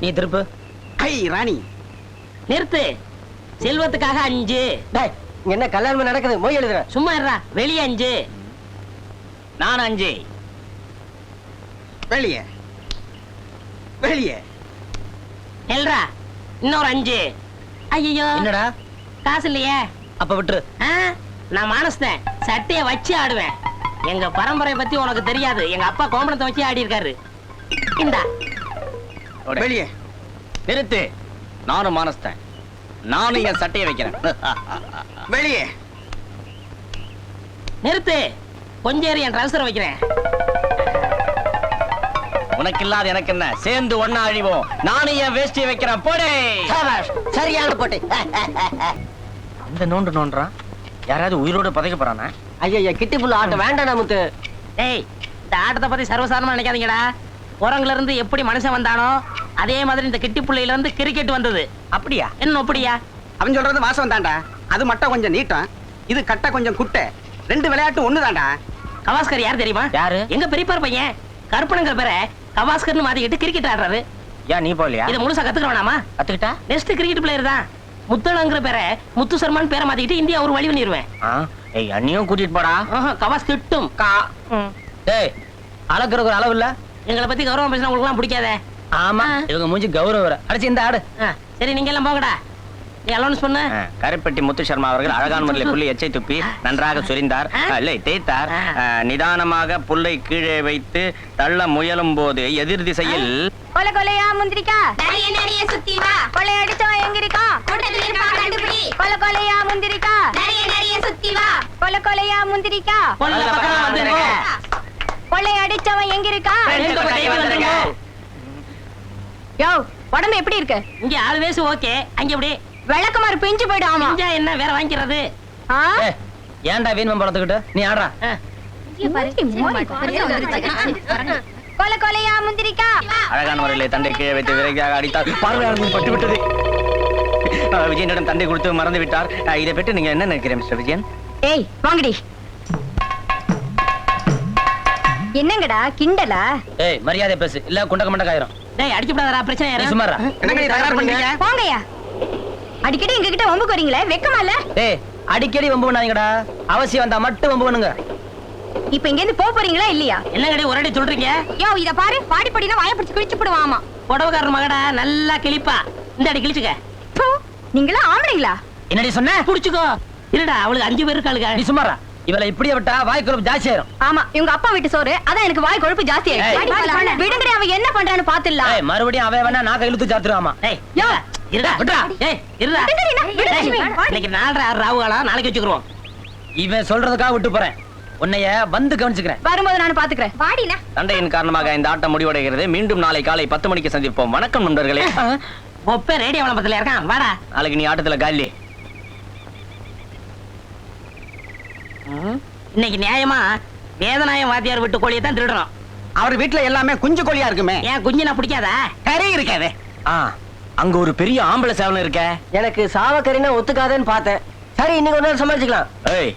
நீ திருப்பு. ஐ ராணி. நிறுத்து. செல்வத்துக்காக அஞ்சு. என்ன கல்யாணம் நடக்குது? மொய் எழுதுற. சும்மா இருடா. வெளியே அஞ்சு. நான் அஞ்சு. வெளியே. வெளியே. நெல்றா. இன்னொரு அஞ்சு. ஐயோ என்னடா? காசு இல்லையே. அப்ப விட்டுரு. நான் மானஸ்தேன். சட்டைய வச்சு ஆடுவேன். எங்க பரம்பரை பத்தி உனக்கு தெரியாது. எங்க அப்பா கோமணத்தை வச்சு ஆடி இருக்காரு இந்தா. வெளியே. நிறுத்து. நானும் மானஸ்தேன். நானும் என் சட்டையை வைக்கிறேன். வெளியே. நிறுத்து. கொஞ்சம் என் ட்ரௌசர் வைக்கிறேன். உனக்கு இல்லாத எனக்கு என்ன? சேர்ந்து ஒன்னா அழிவோம். நானும் என் வேஷ்டியை வைக்கிறேன். போடே. சரியான போட்டு. இந்த நோண்டு நோண்டுறான் யாராவது உயிரோட பதைக்க போறானா? ஐயா கிட்டி புள்ள ஆட்டம் வேண்டாம் முத்து. டேய் இந்த ஆட்டத்தை பத்தி சர்வசாதாரணமா நினைக்காதீங்கடா. குரங்குல இருந்து எப்படி மனுஷன் வந்தானோ அதே மாதிரி இந்த கிட்டி புள்ளையில இருந்து கிரிக்கெட் வந்தது. அப்படியா? என்ன அப்படியா? அவன் சொல்றது வாசம் தான்டா. அது மட்டும் கொஞ்சம் நீட்டம். இது கட்டை கொஞ்சம் குட்டை. ரெண்டு விளையாட்டு ஒண்ணுதான்டா. கவாஸ்கர் யார் தெரியுமா? யாரு? எங்க பெரியப்பார் பையன். கருப்பனுங்கிற பேரை கவாஸ்கர்னு மாத்திக்கிட்டு கிரிக்கெட் ஆடுறாரு. ஏன் நீ போகலையா? இதை முழுசா கத்துக்க வேணாமா கத்துக்கிட்டா? நெக்ஸ்ட் கிரிக்கெட் பிளேயர் தான். முத்தளங்கிற பேரை முத்து சர்மான் பேரை மாத்திக்கிட்டு இந்தியா ஒரு வழி பண்ணிடுவேன் ஏய் அண்ணியும் கூட்டிட்டு போடா. கவாஸ் திட்டும். கா. டேய் அளக்குறக்கு ஒரு அளவு இல்ல? எங்களை பத்தி கௌரவம் பேசினா உங்களுக்கு எல்லாம் பிடிக்காதே. ஆமா. இவங்க மூஞ்சி கௌரவ அடிச்சு இந்த ஆடு. சரி நீங்க எல்லாம் போங்கடா நீ பண்ணு கருப்பட்டி முத்து சர்மா அவர்கள் அழகான முறையில் புள்ளி எச்சை துப்பி நன்றாக சொரிந்தார். இல்லை தேய்த்தார். நிதானமாக புல்லை கீழே வைத்து தள்ள முயலும் போது எதிர் திசையில் கொலை கொலையா முந்திரிக்கா? நிறைய நிறைய சுத்தி வா. கொலை கூட்டத்துல கண்டுபிடி. கொலை கொலையா முந்திரிக்கா? நிறைய நிறைய சுத்தி வா. கொலை கொலையா முந்திரிக்கா? கொல்ல பக்கமா வந்துருங்க. கொலை அடிச்சவன் எங்க இருக்கான் ரெண்டு பக்கம் வந்துருங்க யோ உடம்பு எப்படி இருக்கு? இங்க ஆளு வேசு ஓகே. அங்க எப்படி? விளக்குமாறு பிஞ்சு போயிடும் ஆமா. என்ன வேற வாங்கிக்கிறது? ஆ? ஏய், ஏன்டா வீண் பழத்துக்கிட்டு நீ ஆடுறா. கொலை கொலையா முந்திரிக்கா? அழகான முறையில் தண்டை கீழே வைத்து விரைவாக அடித்தார். பார்வையாளர்கள் பட்டு விட்டது ஆ, விஜயனிடம் தண்டை கொடுத்து மறந்து விட்டார். இதை பற்றி நீங்க என்ன நினைக்கிறீங்க மிஸ்டர் விஜயன்? ஏய் வாங்கடி. என்னங்கடா கிண்டலா? ஏய் மரியாதை பேசு. இல்ல குண்டக்க மண்டக்காயிரும் டேய் அடிச்சு விடாதடா பிரச்சனை யாரும் சும்மாரா என்னங்க நீ தகராறு பண்றீங்க போங்கய்யா. அடிக்கடி எங்க கிட்ட வம்புக்கு வரீங்களே வெக்கமா இல்ல? ஏய் அடிக்கடி வம்பு பண்ணாதீங்கடா. அவசியம் வந்தா மட்டும் வம்பு பண்ணுங்க. இப்ப இங்க இருந்து போக போறீங்களா இல்லையா? என்னங்கடி ஒரு அடி சொல்றீங்க? யோ இத பாரு பாடி படினா வாய பிடிச்சு கிழிச்சு போடுவாமா. புடவைக்காரர் மகடா நல்லா கிழிப்பா. இந்த அடி கிழிச்சுக்க. நீங்களா ஆம்பளைங்களா? என்னடி சொன்ன? புடிச்சுக்கோ. இருடா அவளுக்கு அஞ்சு பேர் இருக்காளுங்க. நீ சும்மாரா இவளை இப்படியே விட்டா வாய் குழப்பு ஜாஸ்தி ஆயிரும். ஆமா இவங்க அப்பா வீட்டு சோறு அதான் எனக்கு வாய் கொழுப்பு ஜாஸ்தி விடுங்கடி அவன் என்ன பண்றான்னு பாத்துடலாம். ஏய் மறுபடியும் அவன் வேணா நாக்க இழுத்து இருடா விட்றா. ஏய் இருடா. லட்சுமி. இன்னைக்கு நாலரை ஆறு ராவுகாலாம் நாளைக்கு வச்சுக்கிறோம் இவன் சொல்றதுக்காக விட்டு போறேன். உன்னைய வந்து கவனிச்சுக்கிறேன். வரும்போது நான் பாத்துக்கிறேன். வாடினா சண்டையின் காரணமாக இந்த ஆட்டம் முடிவடைகிறது. மீண்டும் நாளை காலை பத்து மணிக்கு சந்திப்போம். வணக்கம் நண்பர்களே. ஒப்ப ரேடியோ விளம்பரத்துல இருக்கான். வாடா. நாளைக்கு நீ ஆட்டத்துல காலி. இன்னைக்கு நியாயமா வேதநாயம் வாத்தியார் விட்டு கோழியை தான் திருடுறோம் அவர் வீட்டுல எல்லாமே குஞ்சு கோழியா இருக்குமே? ஏன் குஞ்சு நான் பிடிக்காதா? கறி இருக்காதே. ஆ அங்க ஒரு பெரிய ஆம்பளை சேவல் இருக்க. எனக்கு சாவக்கறினா ஒத்துக்காதேன்னு பார்த்தேன். சரி இன்னைக்கு ஒரு நாள் சமாளிச்சுக்கலாம். ஏய்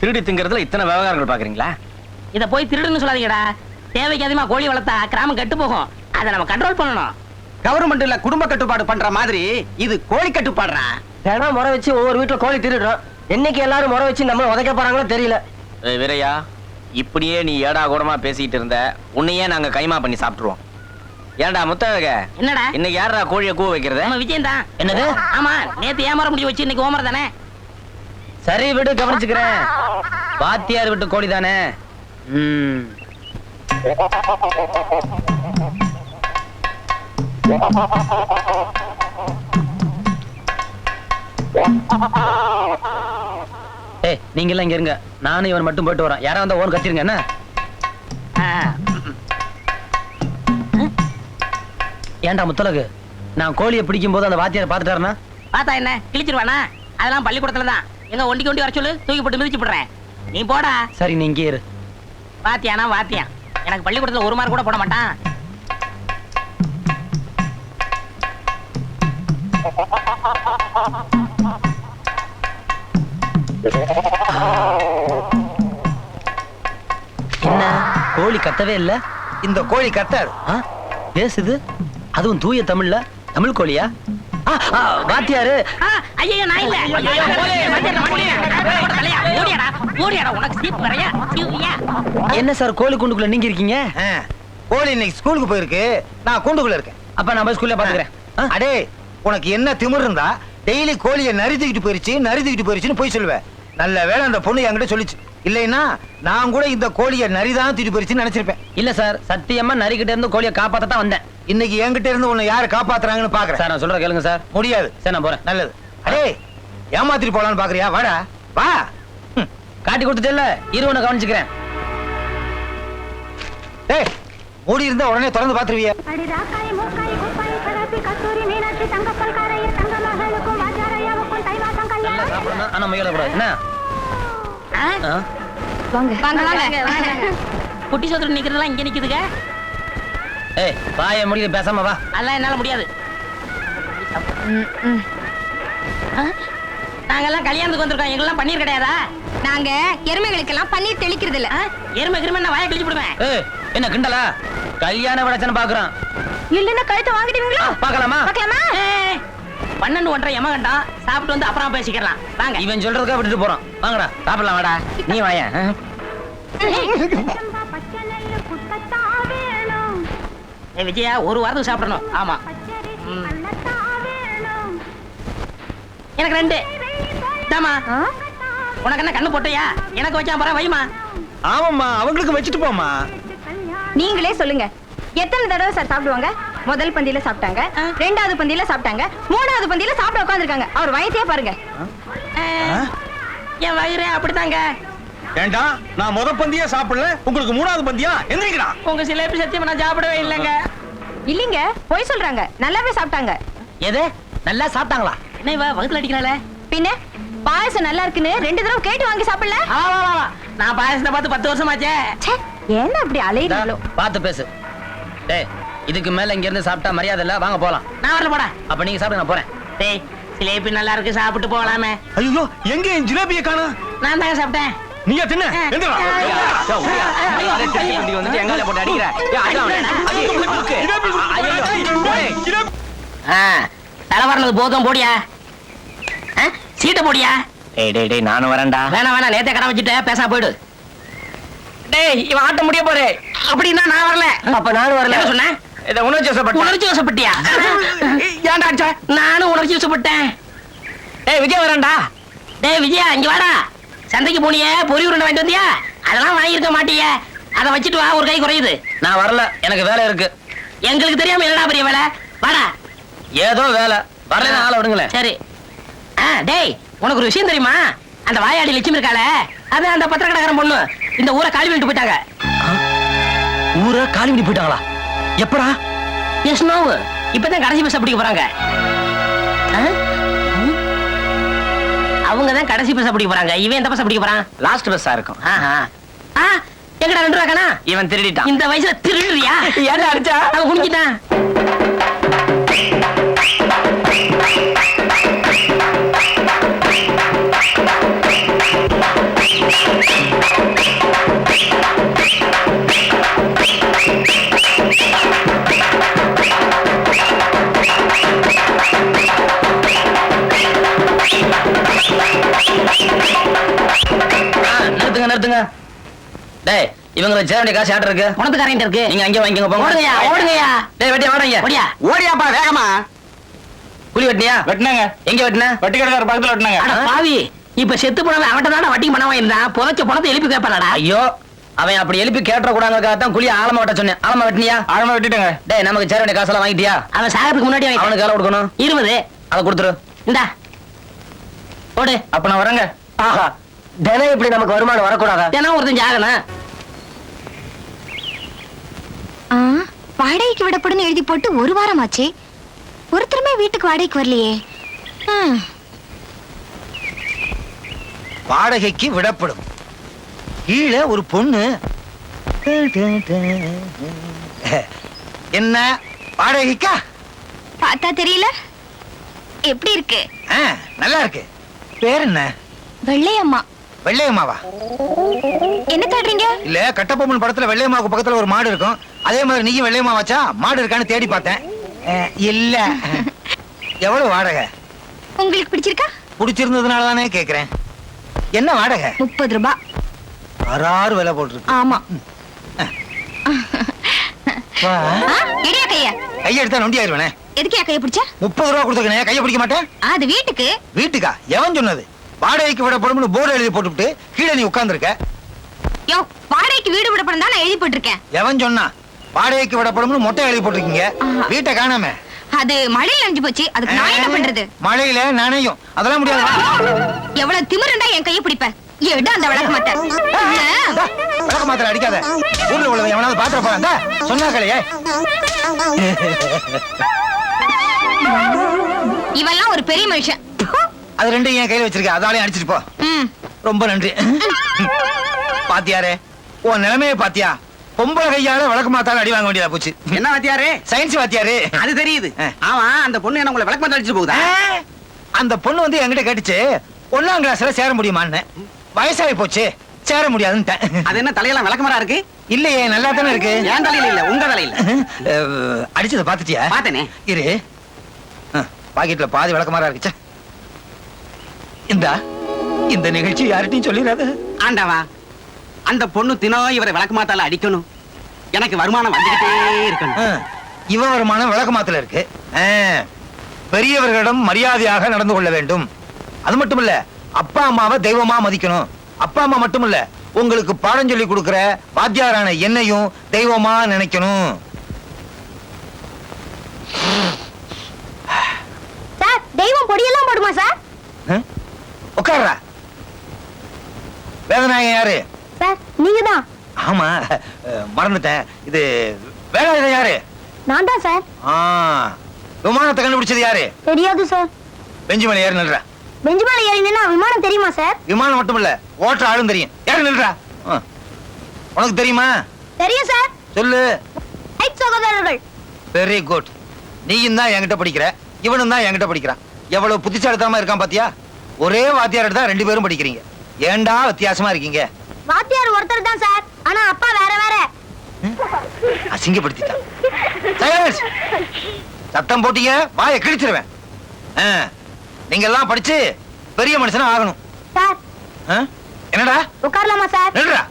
திருடி திங்கிறதுல இத்தனை விவகாரங்கள் பாக்குறீங்களா? இத போய் திருடுன்னு சொல்லாதீங்கடா. தேவைக்கு அதிகமா கோழி வளர்த்தா கிராமம் கெட்டு போகும். அதை நம்ம கண்ட்ரோல் பண்ணணும். கவர்மெண்ட்ல குடும்ப கட்டுப்பாடு பண்ற மாதிரி இது கோழி கட்டுப்பாடுறா தினம் முறை வச்சு ஒவ்வொரு வீட்டுல கோழி திருடுறோம். என்னைக்கு எல்லாரும் முறை வச்சு நம்ம உதைக்க போறாங்களோ தெரியல. ஏய் வீரையா இப்படியே நீ ஏடா கூடமா பேசிட்டு இருந்த உன்னையே நாங்க கைமா பண்ணி சாப்பிட்டுருவோம். ஏன்டா முத்தழக என்னடா? இன்னைக்கு யாரா கோழிய கூவ வைக்கிறது? நம்ம விஜயம் தான் என்னது? ஆமா நேத்து ஏமாற முடிவு வச்சு இன்னைக்கு ஓமர் தானே? சரி விடு கவனிச்சுக்கிறேன். வாத்தியார் விட்டு கோழி தானே? ம். ஏய் நீங்க எல்லாம் இங்க இருங்க. நானும் இவன் மட்டும் போயிட்டு வரேன். யாரா வந்தா ஓன் கத்திருங்க என்ன? ஏன்டா முத்தலகு நான் கோழியை பிடிக்கும் போது அந்த வாத்தியாரை பார்த்துட்டாருன்னா? பார்த்தா என்ன? கிழிச்சிருவானா? அதெல்லாம் பள்ளிக்கூடத்துல தான். எங்க ஒண்டிக்கு ஒண்டி வர சொல்லு. தூக்கி போட்டு மிதிச்சு போடுறேன் நீ போடா. சரி நீ இங்கே இரு. வாத்தியானா வாத்தியான் எனக்கு பள்ளிக்கூடத்துல ஒரு மார்க் கூட போட மாட்டான். என்ன? கோழி கத்தவே இல்ல? இந்த கோழி கத்தாது ஆ? பேசுது அதுவும் தூய தமிழ்ல? தமிழ் கோழியா? ஆ, ஆ, வாத்தியாரு. ஆ, ஐயையோ, நான் இல்ல. என்ன சார் கோழி குண்டுக்குள்ள நீங்க இருக்கீங்க? கோழி இன்னைக்கு ஸ்கூலுக்கு போயிருக்கு. நான் கூண்டுக்குள்ள இருக்கேன். அப்ப நான் போய் ஸ்கூல்ல பாத்துக்கிறேன்? அடே உனக்கு என்ன திமிர் இருந்தா டெய்லி கோழியை நறுத்திக்கிட்டு போயிருச்சு நறுத்திக்கிட்டு போயிருச்சுன்னு போய் சொல்லுவேன் நல்ல வேளை அந்த பொண்ணு என்கிட்ட சொல்லிச்சு. இல்லைன்னா நான் கூட இந்த கோழியை நரிதான் தூக்கிட்டு போயிருச்சுன்னு நினைச்சிருப்பேன். இல்ல சார் சத்தியமா நரிக்கிட்ட இருந்து கோழியை காப்பாத்த தான் வந்தேன். இன்னைக்கு என்கிட்ட இருந்து உன்னை யாரு காப்பாத்துறாங்கன்னு பாக்குறேன். சார் நான் சொல்ற கேளுங்க சார். முடியாது. சரி நான் போறேன். நல்லது. அடே ஏமாத்திட்டு போலான்னு பாக்குறியா? வாடா. வா. காட்டி கொடுத்துட்டேல்ல இரு உன்னை கவனிச்சுக்கிறேன். டேய் மூடி இருந்தா உடனே திறந்து பாத்துருவிய. நல்லா சாப்பிடணும் ஆனா முயல கூடாது என்ன ஆ? ஆ? வாங்க வாங்க வாங்க குட்டி சோதரன் நிக்கிறதெல்லாம் இங்க நிக்குதுங்க ஏய் வாய முடியுது பேசாம வா அதெல்லாம் என்னால முடியாது? நாங்கெல்லாம் கல்யாணத்துக்கு வந்திருக்கோம் எங்கெல்லாம் பன்னீர் கிடையாதா நாங்க எருமைகளுக்கெல்லாம் பன்னீர் தெளிக்கிறது இல்ல? எருமை கிருமை நான் வாயை கிழிச்சு விடுவேன் ஏய் என்ன கிண்டலா கல்யாண விடச்சன பாக்குறான் இல்லன்னா கழுத்தை வாங்கிடுவீங்களா பார்க்கலாமா பார்க்கலாமா ஏய், பன்னெண்டு ஒன்றரை எமகண்டம் சாப்பிட்டு வந்து அப்புறம் பேசிக்கலாம் வாங்க. இவன் சொல்றதுக்கா விட்டுட்டு போறான் வாங்கடா சாப்பிடலாம் வாடா. நீ ஏய், விஜயா ஒரு வாரத்துக்கு சாப்பிடணும். ஆமா. எனக்கு ரெண்டு. தாமா? உனக்கு என்ன கண்ணு போட்டையா? எனக்கு வச்சா போற வைமா ஆமாம்மா அவங்களுக்கு வச்சுட்டு போமா நீங்களே சொல்லுங்க. எத்தனை தடவை சார் சாப்பிடுவாங்க? முதல் பந்தியில சாப்பிட்டாங்க. ரெண்டாவது பந்தியில சாப்பிட்டாங்க மூணாவது பந்தியில சாப்பிட உட்காந்துருக்காங்க அவர் வயசையே பாருங்க. என் வயிறு அப்படித்தாங்க. ஏண்டா நான் முத பந்தியா சாப்பிடல உங்களுக்கு மூணாவது பந்தியா? எந்திரிக்கிறா உங்க சிலேபி சத்தியமா நான் சாப்பிடவே இல்லைங்க. இல்லீங்க பொய் சொல்றாங்க. நல்லாவே சாப்பிட்டாங்க. எது? நல்லா சாப்பிட்டாங்களா? என்ன இவ வகுத்துல அடிக்கிறாளே? பின்ன பாயசம் நல்லா இருக்குன்னு ரெண்டு தடவை கேட்டு வாங்கி சாப்பிடல. நான் பாயசத்தை பார்த்து பத்து வருஷமாச்சே. ச்சே, என்ன அப்படி இந்தா, அலையிறீங்களோ பார்த்து பேசு. டேய் இதுக்கு மேல இங்க இருந்து சாப்பிட்டா மரியாதை இல்ல. வாங்க போலாம். நான் வரல போடா. அப்ப நீங்க சாப்பிடுங்க நான் போறேன். டேய் சிலேபி நல்லா இருக்கு சாப்பிட்டு போகலாமே. ஐயோ எங்க என் ஜிலேபியை காணோம் நான் தாங்க சாப்பிட்டேன். நீயா தின்ன? எந்திரா. வந்துட்டு எங்கால போட்டு அடிக்கிற? போதும் போடியா. ஆ, சீட்டை போடியா. டேய் டேய் டேய் நானும் வரேன்டா. வேணாம் வேணாம் நேத்தே கடை வச்சுட்டு பேசா போயிடு. டேய் இவன் ஆட்ட முடிய போறே. அப்படின்னா நான் வரல. அப்ப நானும் என்ன சொன்னேன் இதை உணர்ச்சி வசப்பட்ட உணர்ச்சி வசப்பட்டியா? ஏன்டா அடிச்ச? நானும் உணர்ச்சி வசப்பட்டேன். டேய் விஜய் வரேன்டா. டேய் விஜயா இங்க வாடா. சந்தைக்கு போனியே பொரி உருண்டை வாங்கிட்டு வந்தியா? அதெல்லாம் வாங்கியிருக்க மாட்டியே. அதை வச்சுட்டு வா ஒரு கை குறையுது. நான் வரல. எனக்கு வேலை இருக்கு. எங்களுக்கு தெரியாம என்னடா பெரிய வேலை? வாடா. ஏதோ வேலை. வரல ஆளை விடுங்களேன் சரி. ஆ டேய் உனக்கு ஒரு விஷயம் தெரியுமா? அந்த வாயாடி லட்சுமி இருக்காளே அது அந்த பத்திரக்கடைக்காரன் பொண்ணு. இந்த ஊரை காலி பண்ணிட்டு போயிட்டாங்க. ஊரை காலி பண்ணி போயிட்டாங்களா? எப்படா? எஸ் நோ இப்பதான் கடைசி பஸ் பிடிக்க போறாங்க. அவங்க தான் கடைசி பஸ் பிடிக்க போறாங்க. இவன் எந்த பஸ் பிடிக்க போறான்? லாஸ்ட் பஸ்ஸா இருக்கும். எங்கடா ரெண்டு ரூபா இவன் திருடிட்டான். இந்த வயசுல திருடுறியா? ஏன்டா அடிச்சா? அவன் குடிக்கிட்டான் டேய் இவங்களுக்கு சேர வேண்டிய காசு ஆட்டு இருக்கு? குணத்துக்காரன் இருக்கு. நீங்க அங்கே வாங்கிக்கோங்க போங்க. ஓடுங்கய்யா ஓடுங்கய்யா. டேய் வெட்டியா வாடங்க. ஓடியா. ஓடியாப்பா வேகமா. குழி வெட்டினியா? வெட்டினாங்க. எங்க வெட்டின? வட்டி கடைக்கார பக்கத்துல வெட்டினாங்க. அட பாவி இப்ப செத்து போனவன் அவன்கிட்ட தான் வட்டி பண்ணாம இருந்தான் புதைச்ச பணத்தை எழுப்பி கேட்பானடா ஐயோ அவன் அப்படி எழுப்பி கேட்ட கூடாதுக்காக தான் குழி ஆழமா வெட்ட சொன்னேன். ஆழமா வெட்டினியா? ஆழமா வெட்டிட்டாங்க. டேய் நமக்கு சேர வேண்டிய காசெல்லாம் வாங்கிட்டியா? அவன் சாகிறதுக்கு முன்னாடி. அவனுக்கு வேலை கொடுக்கணும்? இருபது. அதை கொடுத்துரு. இந்தா. போடு அப்ப நான் வரேங்க. ஆஹா. தினம் இப்படி நமக்கு வருமானம் வரக்கூடாதா? தினம் ஒருத்தன் ஜாகணும் வாடகைக்கு விடப்படுன்னு எழுதி போட்டு ஒரு வாரம் ஆச்சு ஒருத்தருமே வீட்டுக்கு வாடகைக்கு வரலையே. வாடகைக்கு விடப்படும். கீழே ஒரு பொண்ணு. என்ன வாடகைக்கா? பார்த்தா தெரியல. எப்படி இருக்கு? நல்லா இருக்கு. பேர் என்ன? வெள்ளையம்மா. வெள்ளையம்மாவா? என்ன தேடுறீங்க? இல்ல கட்டபொம்மன் படத்துல வெள்ளையம்மாவுக்கு பக்கத்துல ஒரு மாடு இருக்கும். அதே மாதிரி நீயும் வெள்ளையம்மா வச்சா மாடு இருக்கான்னு தேடி பார்த்தேன். இல்ல. எவ்வளவு வாடகை? உங்களுக்கு பிடிச்சிருக்கா? பிடிச்சிருந்ததுனால தானே கேக்குறேன். என்ன வாடகை? முப்பது ரூபாய் ஆறாறு விலை போட்டிருக்கு. ஆமா. கையை. எடுத்தா நொண்டி ஆயிருவேனே. எதுக்கு கைய பிடிச்ச? முப்பது ரூபா கொடுத்துருக்கேன் கையை பிடிக்க மாட்டேன்? அது வீட்டுக்கு. வீட்டுக்கா? எவன் சொன்னது? வாடகைக்கு விடப்படும்னு போர்டு எழுதி போட்டுவிட்டு கீழே நீ உட்கார்ந்திருக்க. யோ வாடகைக்கு வீடு விடப்படும் தான் நான் எழுதி போட்டிருக்கேன். எவன் சொன்னா? வாடகைக்கு விடப்படும்னு மொட்டை எழுதி போட்டிருக்கீங்க. வீட்டை காணாம. அது மழையில நனைஞ்சு போச்சு. அதுக்கு நான் என்ன பண்றது? மழையில நனையும். அதெல்லாம் முடியாது. எவ்வளவு திமிருண்டா என் கைய பிடிப்ப. எடு அந்த விளக்க மாட்டேன் விளக்க மாத்திர அடிக்காத. ஊர்ல உள்ளவன் எவனாவது பாத்திர போறான். சொன்னா கலையே இவெல்லாம் ஒரு பெரிய மனுஷன். அது ரெண்டும் என் கையில வச்சிருக்க. அதாலையும் அடிச்சிட்டு போ. ம். ரொம்ப நன்றி. பாத்தியாரே உன் நிலைமையை பாத்தியா? பொம்பளை கையால விளக்கு மாத்தால அடி வாங்க வேண்டியதா போச்சு. என்ன வாத்தியாரே? சயின்ஸ் வாத்தியாரு. அது தெரியுது. ஆமா அந்த பொண்ணு என்ன உங்களை விளக்கு அடிச்சு போகுதா? அந்த பொண்ணு வந்து என்கிட்ட கேட்டுச்சு ஒண்ணாம் கிளாஸ்ல சேர முடியுமான்னு. வயசாகி போச்சு சேர முடியாதுன்னுட்டேன் அது என்ன தலையெல்லாம் விளக்கமரா இருக்கு? இல்லையே நல்லா தானே இருக்கு. என் தலையில இல்ல? உங்க தலையில. அடிச்சத பாத்துட்டியா பார்த்தேனே. இரு. பாக்கெட்ல பாதி விளக்கமாரா இருக்குச்சே இந்தா இந்த நிகழ்ச்சி யார்கிட்டயும் சொல்லிடாத. ஆண்டவா அந்த பொண்ணு தினம் இவரை விளக்கு மாத்தால அடிக்கணும். எனக்கு வருமானம் வந்துகிட்டே இருக்கணும். இவ வருமானம் விளக்கமாத்துல இருக்கு. பெரியவர்களிடம் மரியாதையாக நடந்து கொள்ள வேண்டும். அது மட்டும் இல்ல அப்பா அம்மாவை தெய்வமா மதிக்கணும். அப்பா அம்மா மட்டும் இல்ல உங்களுக்கு பாடம் சொல்லி கொடுக்கிற வாத்தியாரான என்னையும் தெய்வமா நினைக்கணும். சார் தெய்வம் பொடியெல்லாம் போடுமா சார்? உட்கார்றா வேதநாயகம் யாரு? சார் நீங்க தான் ஆமா மறந்துட்டேன். இது வேலாயுதம் யாரு? நான் தான் சார். ஆ விமானத்தை கண்டுபிடிச்சது யாரு? தெரியாது சார். பெஞ்சு மேல ஏறி நில்றா. பெஞ்சு மேல ஏறி நின்னா விமானம் தெரியுமா சார்? விமானம் மட்டும் இல்ல ஓட்டுற ஆளும் தெரியும். ஏறி நில்றா. உனக்கு தெரியுமா? தெரியும் சார். சொல்லு. சகோதரர்கள். வெரி குட் நீயும் தான் என்கிட்ட படிக்கிற. இவனும் தான் என்கிட்ட படிக்கிறான். எவ்வளவு புத்திசாலித்தனமா இருக்கான் பாத்தியா? ஒரே வாத்தியார் தான் ரெண்டு பேரும் படிக்கிறீங்க. ஏன்டா வித்தியாசமா இருக்கீங்க? வாத்தியார் ஒருத்தர் தான் சார். ஆனா அப்பா வேற வேற. அசிங்கப்படுத்திட்டான். Silence. சத்தம் போட்டீங்க வாயை கிழிச்சிருவேன். நீங்க எல்லாம் படிச்சு பெரிய மனுஷனா ஆகணும். சார்? என்னடா? உட்காரலாமா சார்? நில்றா.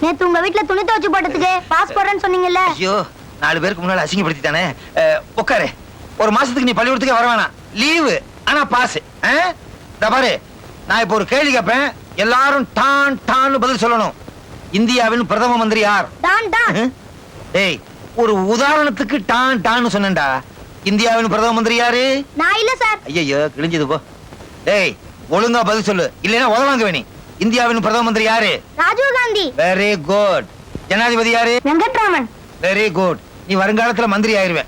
நேத்து உங்க வீட்ல துணி துவைச்சு போட்டதுக்கு பாஸ் போடுறேன்னு சொன்னீங்கல்ல. ஐயோ நாலு பேருக்கு முன்னால அசிங்கப்படுத்திட்டானே. உட்காரு. ஒரு மாசத்துக்கு நீ பள்ளிக்கூடத்துக்கே வர வேணாம். லீவு ஆனா பாஸ். பாரு நான் இப்போ ஒரு கேள்வி கேட்பேன் எல்லாரும் டான் டான்னு பதில் சொல்லணும். இந்தியாவின் பிரதம மந்திரி யார்? டான் டான்? டேய் ஒரு உதாரணத்துக்கு டான் டான்னு சொன்னேன்டா. இந்தியாவின் பிரதம மந்திரி யாரு? நான் இல்ல சார். ஐயோ கிழிஞ்சது போ. டேய் ஒழுங்கா பதில் சொல்லு. இல்லைன்னா உதவாங்க வேணி. இந்தியாவின் பிரதம மந்திரி யாரு? ராஜீவ் காந்தி வெரி குட் ஜனாதிபதி யாரு? வெங்கட்ராமன். வெரி குட் நீ வருங்காலத்துல மந்திரி ஆயிருவேன்